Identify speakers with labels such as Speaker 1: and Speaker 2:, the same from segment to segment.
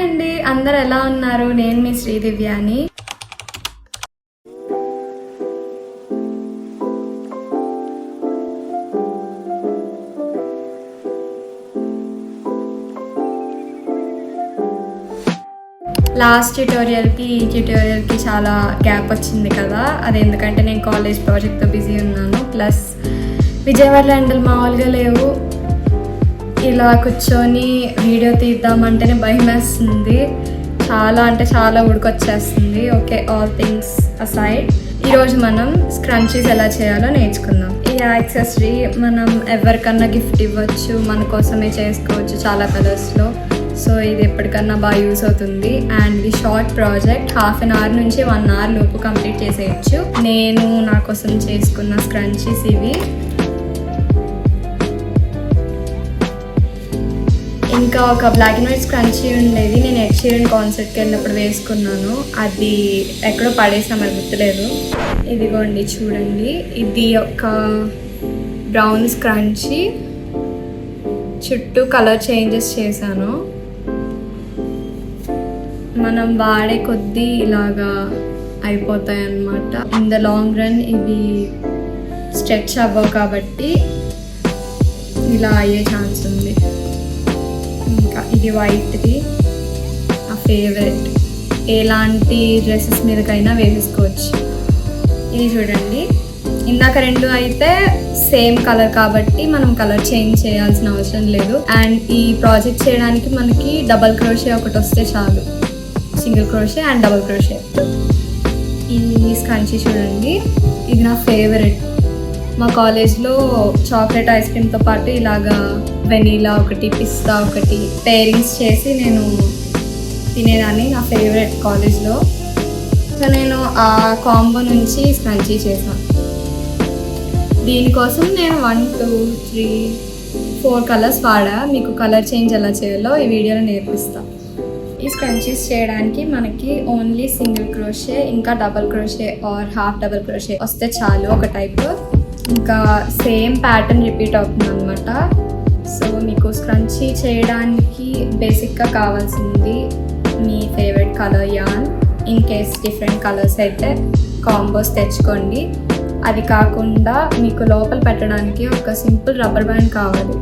Speaker 1: అండి. అందరు ఎలా ఉన్నారు? నేను మీ శ్రీదివ్యాని లాస్ట్ ట్యూటోరియల్కి ఈ ట్యూటోరియల్కి చాలా గ్యాప్ వచ్చింది కదా. అది ఎందుకంటే నేను కాలేజ్ ప్రాజెక్ట్తో బిజీ ఉన్నాను. ప్లస్ విజయవాడలో ఎండలు మామూలుగా లేవు. ఇలా కూర్చొని వీడియో తీద్దామంటేనే భయం వేస్తుంది చాలా అంటే చాలా ఉడికొచ్చేస్తుంది. ఓకే ఆల్ థింగ్స్ అసైడ్ ఈరోజు మనం స్క్రంచీస్ ఎలా చేయాలో నేర్చుకుందాం. ఈ యాక్సెసరీ మనం ఎవరికన్నా గిఫ్ట్ ఇవ్వచ్చు మన కోసమే చేసుకోవచ్చు చాలా కలర్స్లో సో ఇది ఎప్పటికన్నా బాగా యూస్ అవుతుంది. అండ్ ఇది short project half an hour నుంచి వన్ అవర్ లోపు కంప్లీట్ చేసేయచ్చు. నేను నా కోసం చేసుకున్న స్క్రంచీస్ ఇవి. ఇంకా ఒక బ్లాక్ అండ్ వైట్ స్క్రంచీ ఉండేది. నేను ఎడ్ కాన్సర్ట్కి వెళ్ళినప్పుడు వేసుకున్నాను. అది ఎక్కడో పడేసాం అది గుర్తులేదు. ఇదిగోండి చూడండి. ఇది ఒక బ్రౌన్ స్క్రంచీ చుట్టూ కలర్ చేంజెస్ చేశాను. మనం వాడే కొద్దీ ఇలాగా అయిపోతాయి అన్నమాట ఇన్ ద లాంగ్ రన్ ఇవి స్ట్రెచ్ అవ్వవు కాబట్టి ఇలా అయ్యే ఛాన్స్ ఉంది. ఇంకా ఇది వైట్ది నా ఫేవరెట్ ఎలాంటి డ్రెస్సెస్ మీదకైనా వేసేసుకోవచ్చు. ఇది చూడండి. ఇందాక రెండు అయితే సేమ్ కలర్ కాబట్టి మనం కలర్ చేంజ్ చేయాల్సిన అవసరం లేదు. అండ్ ఈ ప్రాజెక్ట్ చేయడానికి మనకి డబల్ క్రోషే ఒకటి వస్తే చాలు. Single crochet and double crochet ఈ స్కంచి చూడండి. ఇది నా ఫేవరెట్ మా కాలేజ్లో చాక్లెట్ ఐస్ క్రీమ్తో పాటు ఇలాగా వెనీలా ఒకటి పిస్తా ఒకటి పేరింగ్స్ చేసి నేను తినేదాన్ని నా ఫేవరెట్ కాలేజ్లో. సో నేను ఆ కాంబో నుంచి స్క్రంచీ చేశాను. దీనికోసం నేను one two three four colours వాడా. మీకు కలర్ చేంజ్ ఎలా చేయాలో ఈ వీడియోలో నేర్పిస్తాను ఈ స్క్రంచీస్ చేయడానికి మనకి ఓన్లీ సింగిల్ క్రోషే ఇంకా double crochet or half double crochet వస్తే చాలు ఒక టైప్. ఇంకా సేమ్ ప్యాటర్న్ రిపీట్ అవుతుంది అనమాట సో మీకు స్క్రంచీ చేయడానికి బేసిక్గా కావాల్సింది మీ favourite colour yarn in case different colours అయితే కాంబోస్ తెచ్చుకోండి. అది కాకుండా మీకు లోపల పెట్టడానికి ఒక సింపుల్ రబ్బర్ బ్యాండ్ కావాలి.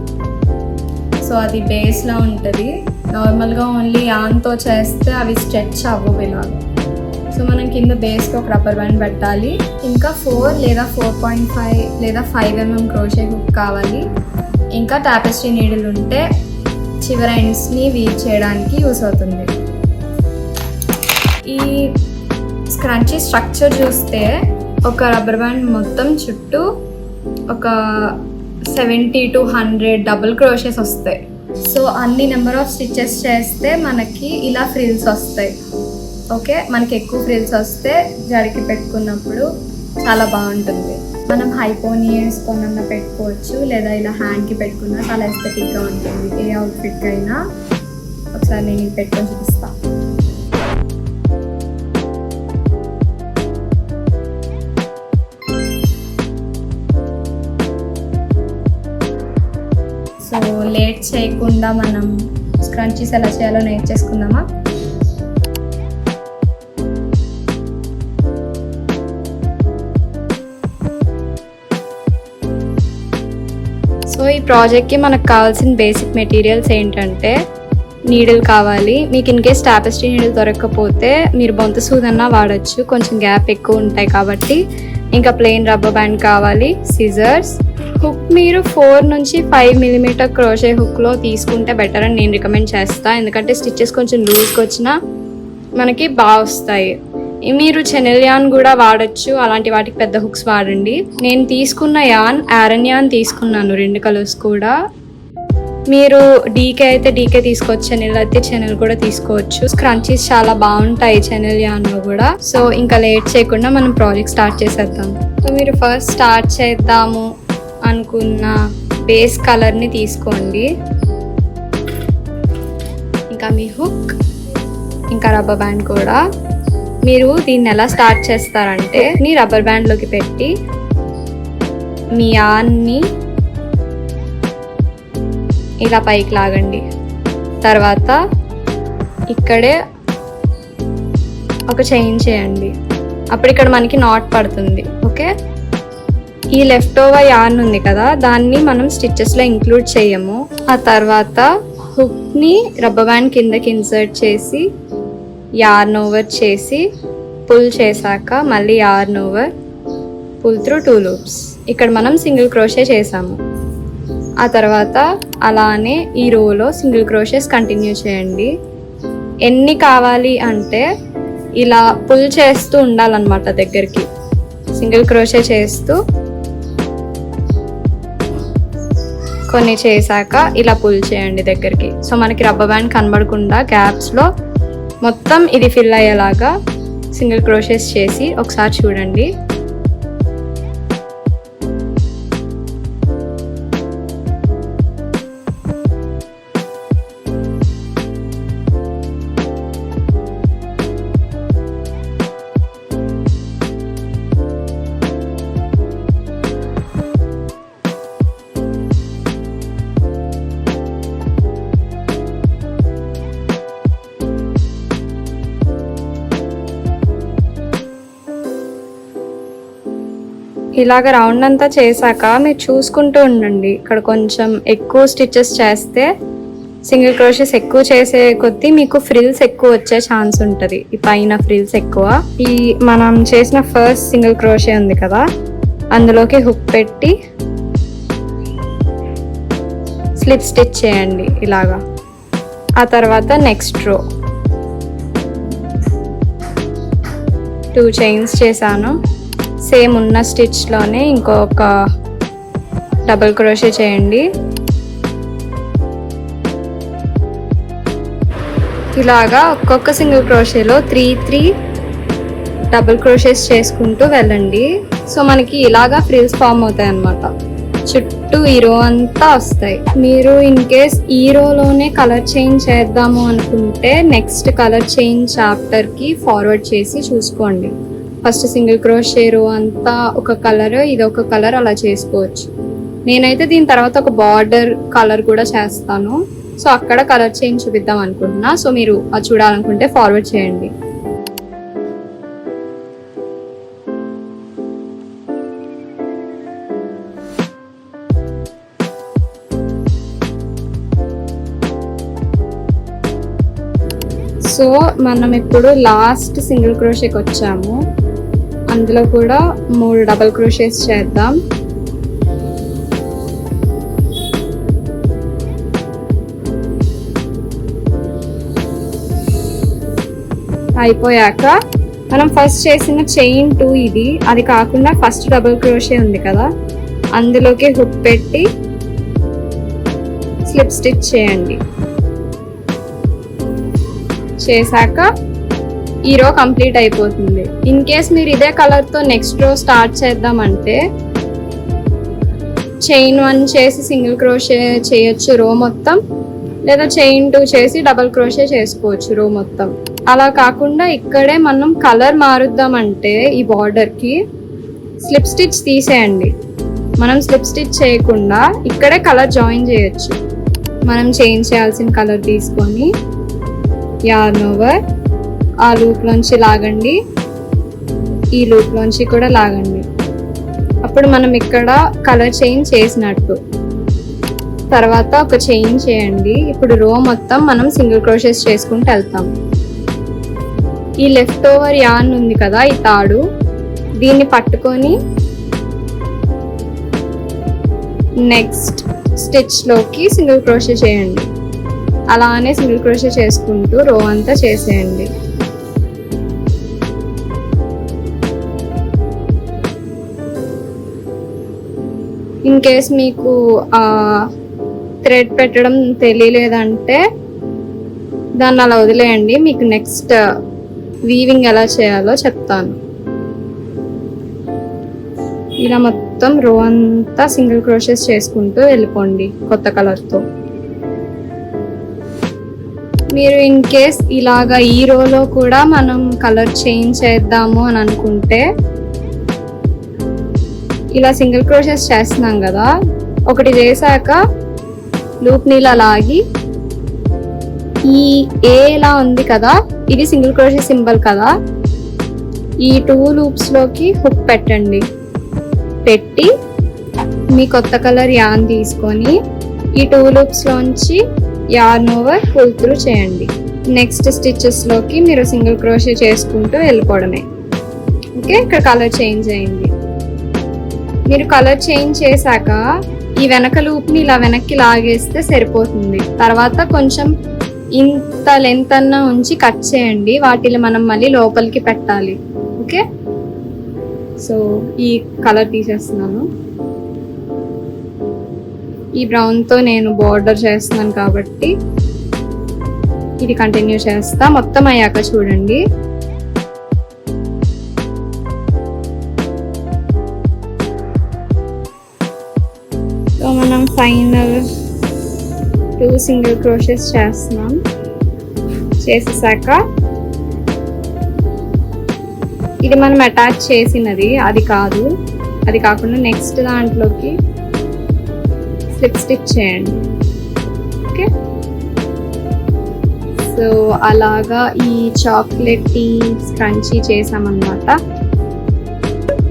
Speaker 1: సో అది బేస్లా ఉంటుంది. నార్మల్గా ఓన్లీ యాన్తో చేస్తే అవి స్ట్రెచ్ అవ్వవు ఇలాగా. సో మనం కింద బేస్కి ఒక రబ్బర్ బ్యాండ్ పెట్టాలి. ఇంకా ఫోర్ లేదా ఫోర్ పాయింట్ ఫైవ్ లేదా ఫైవ్ ఎంఎం క్రోషే హుక్ కావాలి. ఇంకా టాపెస్ట్రీ నీడిల్ ఉంటే చివరి ఎండ్స్ని వీవ్ చేయడానికి యూస్ అవుతుంది. ఈ స్క్రంచీ స్ట్రక్చర్ చూస్తే ఒక రబ్బర్ బ్యాండ్ మొత్తం చుట్టూ ఒక seventy to hundred double crochets వస్తాయి. సో అన్ని నెంబర్ ఆఫ్ స్టిచెస్ చేస్తే మనకి ఇలా ఫ్రిల్స్ వస్తాయి. ఓకే మనకి ఎక్కువ ఫ్రిల్స్ వస్తే జడికి పెట్టుకున్నప్పుడు చాలా బాగుంటుంది. మనం హైపోనియర్స్ కొనన్నా పెట్టుకోవచ్చు లేదా ఇలా హ్యాండ్కి పెట్టుకున్నా చాలా ఎస్థెటిక్గా ఉంటుంది. ఏ అవుట్ఫిట్ అయినా ఒకసారి నేను ఇది పెట్టుకొని చూపిస్తాను సో లేట్ చేయకుండా మనం స్క్రంచీస్ ఎలా చేయాలో నేర్చేసుకుందామా? ఈ ప్రాజెక్ట్కి మనకు కావాల్సిన బేసిక్ మెటీరియల్స్ ఏంటంటే నీడిల్ కావాలి. మీకు ఇన్ కేస్ టాపెస్ట్రీ నీడిల్ దొరకకపోతే మీరు బొంత సూదన్నా వాడచ్చు. కొంచెం గ్యాప్ ఎక్కువ ఉంటాయి కాబట్టి. ఇంకా ప్లెయిన్ రబ్బర్ బ్యాండ్ కావాలి. సిజర్స్ హుక్ మీరు ఫోర్ నుంచి ఫైవ్ మిల్లీమీటర్ క్రోషే హుక్లో తీసుకుంటే బెటర్ అని నేను రికమెండ్ చేస్తాను ఎందుకంటే స్టిచ్చెస్ కొంచెం లూజ్కి వచ్చినా మనకి బాగా వస్తాయి. మీరు చెనెల్ యాన్ కూడా వాడచ్చు. అలాంటి వాటికి పెద్ద హుక్స్ వాడండి. నేను తీసుకున్న యాన్ ఆరన్ యాన్ తీసుకున్నాను. రెండు కలర్స్ కూడా. మీరు డీకే అయితే డీకే తీసుకోవచ్చు. చెనెల్ అయితే చెనెల్ కూడా తీసుకోవచ్చు. స్క్రంచీస్ చాలా బాగుంటాయి చెనెల్ యాన్లో కూడా. సో ఇంకా లేట్ చేయకుండా మనం ప్రాజెక్ట్ స్టార్ట్ చేసేద్దాం. సో మీరు ఫస్ట్ స్టార్ట్ చేద్దాము అనుకున్న బేస్ కలర్ని తీసుకోండి. ఇంకా మీ హుక్ ఇంకా రబ్బర్ బ్యాండ్ కూడా. మీరు దీన్ని ఎలా స్టార్ట్ చేస్తారంటే నీ రబ్బర్ బ్యాండ్లోకి పెట్టి మీ యాన్ని ఇలా పైకి లాగండి. తర్వాత ఇక్కడే ఒక చైన్ చేయండి. అప్పుడు ఇక్కడ మనకి నాట్ పడుతుంది ఓకే? ఈ లెఫ్ట్ ఓవర్ యార్న్ ఉంది కదా దాన్ని మనం స్టిచ్చెస్లో ఇంక్లూడ్ చేయము. ఆ తర్వాత హుక్ని రబ్బర్ బ్యాండ్ కిందకి ఇన్సర్ట్ చేసి యార్న్ ఓవర్ చేసి పుల్ చేశాక మళ్ళీ yarn over pull through two loops. ఇక్కడ మనం సింగిల్ క్రోషే చేసాము ఆ తర్వాత అలానే ఈ రోలో సింగిల్ క్రోషెస్ కంటిన్యూ చేయండి. ఎన్ని కావాలి అంటే ఇలా పుల్ చేస్తూ ఉండాలన్నమాట దగ్గరికి. సింగిల్ క్రోషే చేస్తూ కొన్ని చేశాక ఇలా పుల్ చేయండి దగ్గరికి. సో మనకి రబ్బర్ బ్యాండ్ కనబడకుండా గ్యాప్స్లో మొత్తం ఇది ఫిల్ అయ్యేలాగా సింగిల్ క్రోషెస్ చేసి ఒకసారి చూడండి. ఇలాగ రౌండ్ అంతా చేశాక మీరు చూసుకుంటూ ఉండండి. ఇక్కడ కొంచెం ఎక్కువ స్టిచెస్ చేస్తే సింగిల్ క్రోషెస్ ఎక్కువ చేసే కొద్దీ మీకు ఫ్రిల్స్ ఎక్కువ వచ్చే ఛాన్స్ ఉంటుంది. ఈ పైన ఫ్రిల్స్ ఎక్కువ. ఈ మనం చేసిన ఫస్ట్ సింగిల్ క్రోషే ఉంది కదా. అందులోకి హుక్ పెట్టి స్లిప్ స్టిచ్ చేయండి ఇలాగా. ఆ తర్వాత నెక్స్ట్ రో. టూ చైన్స్ చేశాను. సేమ్ ఉన్న స్టిచ్లోనే ఇంకొక డబుల్ క్రోషే చేయండి. ఇలాగా ఒక్కొక్క సింగిల్ క్రోషేలో త్రీ త్రీ డబుల్ క్రోషేస్ చేసుకుంటూ వెళ్ళండి. సో మనకి ఇలాగా ఫ్రిల్స్ ఫామ్ అవుతాయి అన్నమాట. చుట్టూ ఈ రో అంతా వస్తాయి. మీరు ఇన్ కేస్ ఈ రోలోనే కలర్ చేంజ్ చేద్దాము అనుకుంటే నెక్స్ట్ కలర్ చేంజ్ చాప్టర్కి ఫార్వర్డ్ చేసి చూసుకోండి. ఫస్ట్ సింగిల్ క్రోషేరు అంతా ఒక కలర్ ఇది ఒక కలర్ అలా చేసుకోవచ్చు. నేనైతే దీని తర్వాత ఒక బార్డర్ కలర్ కూడా చేస్తాను. సో అక్కడ కలర్ చేంజ్ చూపిద్దాం అనుకుంటున్నా. సో మీరు అది చూడాలనుకుంటే ఫార్వర్డ్ చేయండి. సో మనం ఇప్పుడు లాస్ట్ సింగిల్ క్రోషేకి వచ్చాము అందులో కూడా మూడు డబల్ క్రోషేస్ చేద్దాం. అయిపోయాక మనం ఫస్ట్ చేసిన చైన్ టూ ఇది. అది కాకుండా ఫస్ట్ డబుల్ క్రోషే ఉంది కదా. అందులోకి హుక్ పెట్టి స్లిప్ స్టిచ్ చేయండి. చేశాక ఈ రో కంప్లీట్ అయిపోతుంది. ఇన్ కేస్ మీరు ఇదే కలర్తో నెక్స్ట్ రో స్టార్ట్ చేద్దామంటే చైన్ వన్ చేసి సింగిల్ క్రోషే చేయొచ్చు రో మొత్తం లేదా చైన్ టూ చేసి డబల్ క్రోషే చేసుకోవచ్చు రో మొత్తం. అలా కాకుండా ఇక్కడే మనం కలర్ మారుద్దామంటే ఈ బార్డర్కి స్లిప్ స్టిచ్ తీసేయండి. మనం స్లిప్ స్టిచ్ చేయకుండా ఇక్కడే కలర్ జాయిన్ చేయొచ్చు. మనం చేంజ్ చేయాల్సిన కలర్ తీసుకొని యార్న్ ఓవర్. ఆ లూప్లోంచి లాగండి. ఈ లూప్లోంచి కూడా లాగండి. అప్పుడు మనం ఇక్కడ కలర్ చేంజ్ చేసినట్టు. తర్వాత ఒక చైన్ చేయండి. ఇప్పుడు రో మొత్తం మనం సింగిల్ క్రోషెస్ చేసుకుంటూ వెళ్తాం. ఈ లెఫ్ట్ ఓవర్ యాన్ ఉంది కదా ఈ తాడు. దీన్ని పట్టుకొని నెక్స్ట్ స్టిచ్లోకి సింగిల్ క్రోషే చేయండి. అలానే సింగిల్ క్రోషే చేసుకుంటూ రో అంతా చేసేయండి. ఇన్ కేస్ మీకు థ్రెడ్ పెట్టడం తెలియలేదంటే దాన్ని అలా వదిలేయండి. మీకు నెక్స్ట్ వీవింగ్ ఎలా చేయాలో చెప్తాను. ఇలా మొత్తం రో అంతా సింగిల్ క్రోషెస్ చేసుకుంటూ వెళ్ళిపోండి కొత్త కలర్తో మీరు ఇన్ కేస్ ఇలాగా ఈ రోలో కూడా మనం కలర్ చేంజ్ చేద్దాము అని అనుకుంటే ఇలా సింగిల్ క్రోషెస్ చేస్తున్నాం కదా ఒకటి వేసాక లూప్ నీళ్ళ లాగి ఈ ఏ ఇలా ఉంది కదా ఇది సింగిల్ క్రోషెస్ సింబల్ కదా ఈ టూ లూప్స్లోకి హుక్ పెట్టండి. పెట్టి మీ కొత్త కలర్ యాన్ తీసుకొని ఈ టూ లూప్స్లోంచి యార్న్ ఓవర్ ఫుల్ త్రూ చేయండి. నెక్స్ట్ స్టిచ్చెస్లోకి మీరు సింగిల్ క్రోషే చేసుకుంటూ వెళ్ళిపోవడమే. ఓకే ఇక్కడ కలర్ చేంజ్ అయింది. మీరు కలర్ చేంజ్ చేశాక ఈ వెనక లూప్ని ఇలా వెనక్కి లాగేస్తే సరిపోతుంది. తర్వాత కొంచెం ఇంత లెంత్ అన్న ఉంచి కట్ చేయండి. వాటిని మనం మళ్ళీ లోపలికి పెట్టాలి. ఓకే సో ఈ కలర్ తీసేస్తున్నాను. ఈ బ్రౌన్తో నేను బార్డర్ చేస్తున్నాను కాబట్టి ఇది కంటిన్యూ చేస్తా. మొత్తం అయ్యాక చూడండి. ఫైనల్ టూ సింగిల్ క్రోషెస్ చేస్తున్నాం. చేసేసాక ఇది మనం అటాచ్ చేసినది అది కాదు. అది కాకుండా నెక్స్ట్ దాంట్లోకి స్లిప్ స్టిచ్ చేయండి. ఓకే? సో అలాగా ఈ చాక్లెట్ టీ స్క్రంచీ చేసామన్నమాట.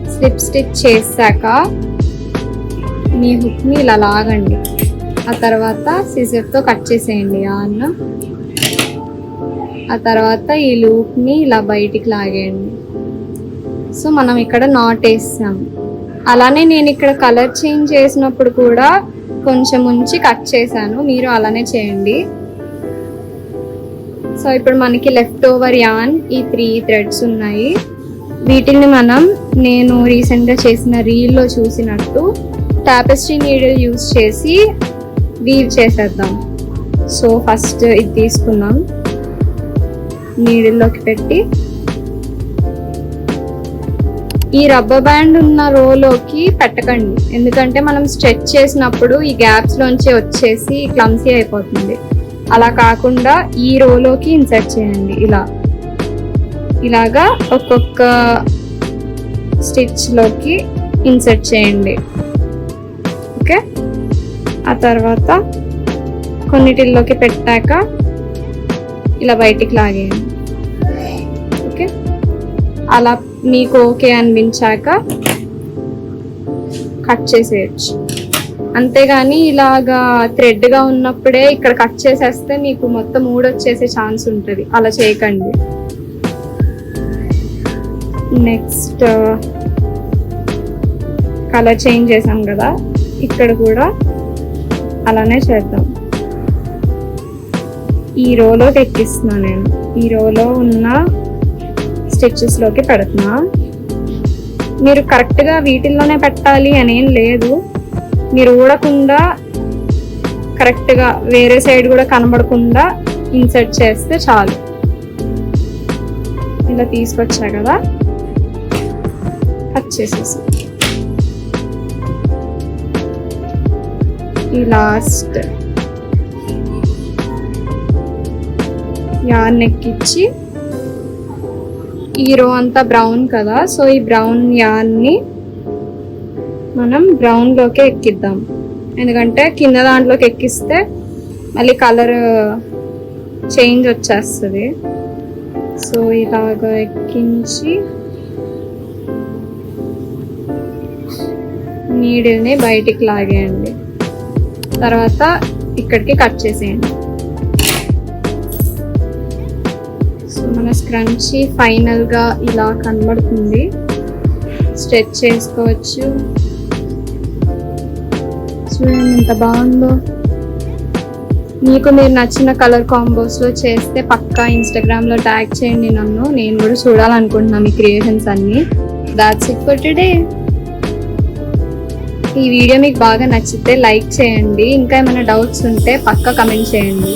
Speaker 1: స్లిప్ స్టిచ్ చేశాక మీ హుక్ని ఇలా లాగండి. ఆ తర్వాత సిజర్తో కట్ చేసేయండి ఆ అన్నం. ఆ తర్వాత ఈ లూప్ని ఇలా బయటికి లాగేయండి. సో మనం ఇక్కడ నాట్ వేసాం. అలానే నేను ఇక్కడ కలర్ చేంజ్ చేసినప్పుడు కూడా కొంచెం ఉంచి కట్ చేశాను. మీరు అలానే చేయండి. సో ఇప్పుడు మనకి లెఫ్ట్ ఓవర్ యాన్ ఈ త్రీ థ్రెడ్స్ ఉన్నాయి. వీటిని మనం నేను రీసెంట్గా చేసిన రీల్లో చూసినట్టు టాపెస్ట్రీ నీడిల్ యూస్ చేసి వీవ్ చేసేద్దాం. సో ఫస్ట్ ఇది తీసుకున్నాం నీడిల్లోకి పెట్టి. ఈ రబ్బర్ బ్యాండ్ ఉన్న రోలోకి పెట్టకండి. ఎందుకంటే మనం స్ట్రెచ్ చేసినప్పుడు ఈ గ్యాప్స్లోంచి వచ్చేసి క్లమ్సీ అయిపోతుంది. అలా కాకుండా ఈ రోలోకి ఇన్సర్ట్ చేయండి. ఇలా. ఇలాగా ఒక్కొక్క స్టిచ్లోకి ఇన్సర్ట్ చేయండి. ఆ తర్వాత కొన్నిటిల్లోకి పెట్టాక ఇలా బయటికి లాగేయండి. ఓకే? అలా మీకు ఓకే అనిపించాక కట్ చేసేయచ్చు. అంతేగాని ఇలాగా థ్రెడ్గా ఉన్నప్పుడే ఇక్కడ కట్ చేసేస్తే మీకు మొత్తం ఊడొచ్చేసే ఛాన్స్ ఉంటుంది. అలా చేయకండి. నెక్స్ట్ కలర్ చేంజ్ చేసాం కదా. ఇక్కడ కూడా అలానే చేద్దాం. ఈ రోలో ఎక్కిస్తున్నా నేను. ఈ రోలో ఉన్న స్టిచ్చెస్లోకి పెడుతున్నా. మీరు కరెక్ట్గా వీటిల్లోనే పెట్టాలి అనేం లేదు. మీరు ఊడకుండా కరెక్ట్గా వేరే సైడ్ కూడా కనబడకుండా ఇన్సర్ట్ చేస్తే చాలు. ఇలా తీసుకొచ్చా కదా? కట్ చేసేసి. ఈ లాస్ట్ యాన్ ఎక్కిచ్చి ఈ రో అంతా బ్రౌన్ కదా సో ఈ బ్రౌన్ యాన్ని మనం బ్రౌన్లోకి ఎక్కిద్దాం. ఎందుకంటే కింద దాంట్లోకి ఎక్కిస్తే మళ్ళీ కలర్ చేంజ్ వచ్చేస్తుంది. సో ఇలాగ ఎక్కించి నీడిల్ని బయటికి లాగేయండి. తర్వాత ఇక్కడికి కట్ చేసేయండి. సో మన స్క్రంచీ ఫైనల్గా ఇలా కనబడుతుంది. స్ట్రెచ్ చేసుకోవచ్చు. చూడండి ఎంత బాగుందో. మీకు మీరు నచ్చిన కలర్ కాంబోస్లో చేస్తే పక్కా ఇన్స్టాగ్రామ్లో ట్యాగ్ చేయండి నన్ను. నేను కూడా చూడాలనుకుంటున్నాను మీ క్రియేషన్స్ అన్నీ. దాట్స్ ఇట్ ఫర్ టుడే ఈ వీడియో మీకు బాగా నచ్చితే లైక్ చేయండి. ఇంకా ఏమైనా డౌట్స్ ఉంటే పక్కా కమెంట్ చేయండి.